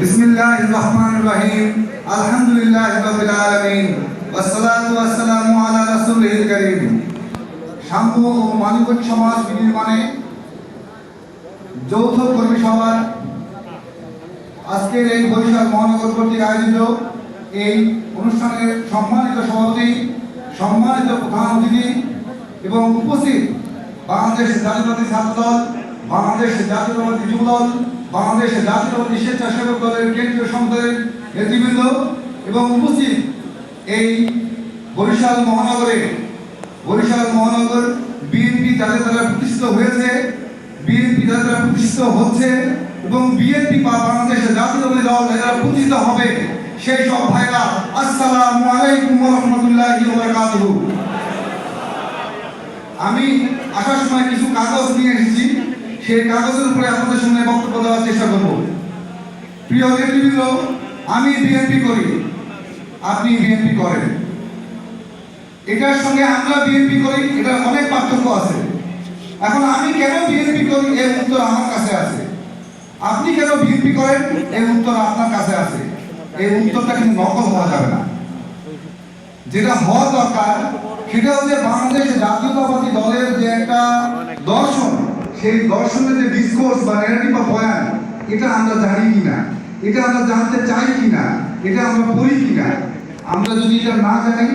বিসমিল্লাহির রহমানির রহিম। আলহামদুলিল্লাহি রাব্বিল আলামিন। ওয়াসসালাতু ওয়াসসালামু আলা রাসূলিল কারীম। সাম্য ও মানবিক সমাজ বিনির্মাণে যৌথ কর্মী সভার আজকের এই বরিশাল মহানগর কর্তৃক আয়োজিত এই অনুষ্ঠানের সম্মানিত সভাপতি, সম্মানিত প্রধান অতিথি এবং উপস্থিত বাংলাদেশ জাতীয়তাবাদী ছাত্র দল বাংলাদেশ জাতীয়তাবাদী যুব দল বাংলাদেশ জাতীয়তাবাদী স্বেচ্ছাসেবক দলের কেন্দ্রীয় সংসদের নেতৃবৃন্দ এবং উপস্থিত এই বরিশাল মহানগরে, বরিশাল মহানগর বিএনপি যাদের দ্বারা প্রতিষ্ঠিত হয়েছে, বিএনপি যাদের দ্বারা প্রতিষ্ঠিত হচ্ছে এবং বিএনপি বা বাংলাদেশের জাতীয়তাবাদী দল যারা প্রতিষ্ঠিত হবে, সেই সব ভাইরা আসসালামু আলাইকুম রাহমাতুল্লাহি আমি আসার সময় কিছু কাগজ নিয়ে এসেছি। সেই কাগজের উপরে আপনাদের সামনে বক্তব্য দেওয়ার চেষ্টা করব। প্রিয় নেতৃবৃন্দ, আমি বিএনপি করি, আপনি বিএনপি করেন। এটার সঙ্গে আমরা বিএনপি করি, এটার অনেক পার্থক্য আছে। এখন আমি কেন বিএনপি করি, এর উত্তর আমার কাছে আছে। আপনি কেন বিএনপি করেন, এর উত্তর আপনার কাছে আছে। এই উত্তরটা কিন্তু নকল হওয়া যাবে না। যেটা হওয়া দরকার, সেটা হচ্ছে বাংলাদেশ জাতীয়তাবাদী দলের যে একটা দর্শন সেই দর্শনের যে ডিসকোর্স বা ন্যারেটিভ বা বয়ান, এটা আমরা জানি কিনা? এটা আমরা জানতে চাই কিনা? এটা আমরা পড়ি কিনা? আমরা যদি এটা না জানি,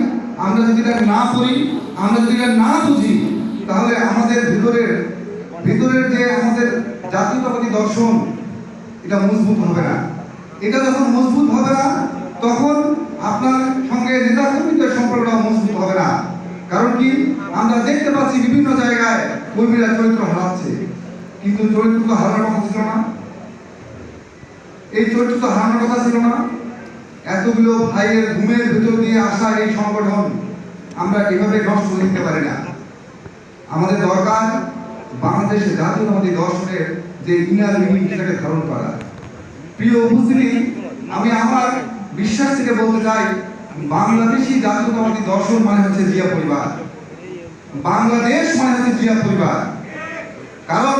আমরা যদি এটা না পড়ি, আমরা যদি এটা না বুঝি, তাহলে আমাদের ভিতরের ভিতরের যে আমাদের জাতীয়তাবাদী দর্শন, এটা মজবুত হবে না। এটা যখন মজবুত হবে না, তখন আপনার সঙ্গে নেতা কর্মীদের সম্পর্কটা মজবুত হবে না। কারণ কি? আমরা দেখতে পাচ্ছি বিভিন্ন জায়গায় কর্মীরা চরিত্র কিন্তু চরিত্র তো হারানোর কথা ছিল না। এই চরিত্র তো হারানোর কথা ছিল না। এতগুলো ভাইয়ের ঘুমের ভিতর দিয়ে আসা এই সংগঠন আমরা এভাবে নষ্ট দেখতে পারি না। আমাদের দরকার বাংলাদেশের জাতীয়তাবাদী দর্শনের যে ইনার মিনিং সেটাকে ধারণ করা। প্রিয় উপস্থিতি, আমি আমার বিশ্বাস থেকে বলতে চাই, বাংলাদেশি জাতীয়তাবাদী দর্শন মানে হচ্ছে জিয়া পরিবার। বাংলাদেশ মানে হচ্ছে জিয়া পরিবার। কারণ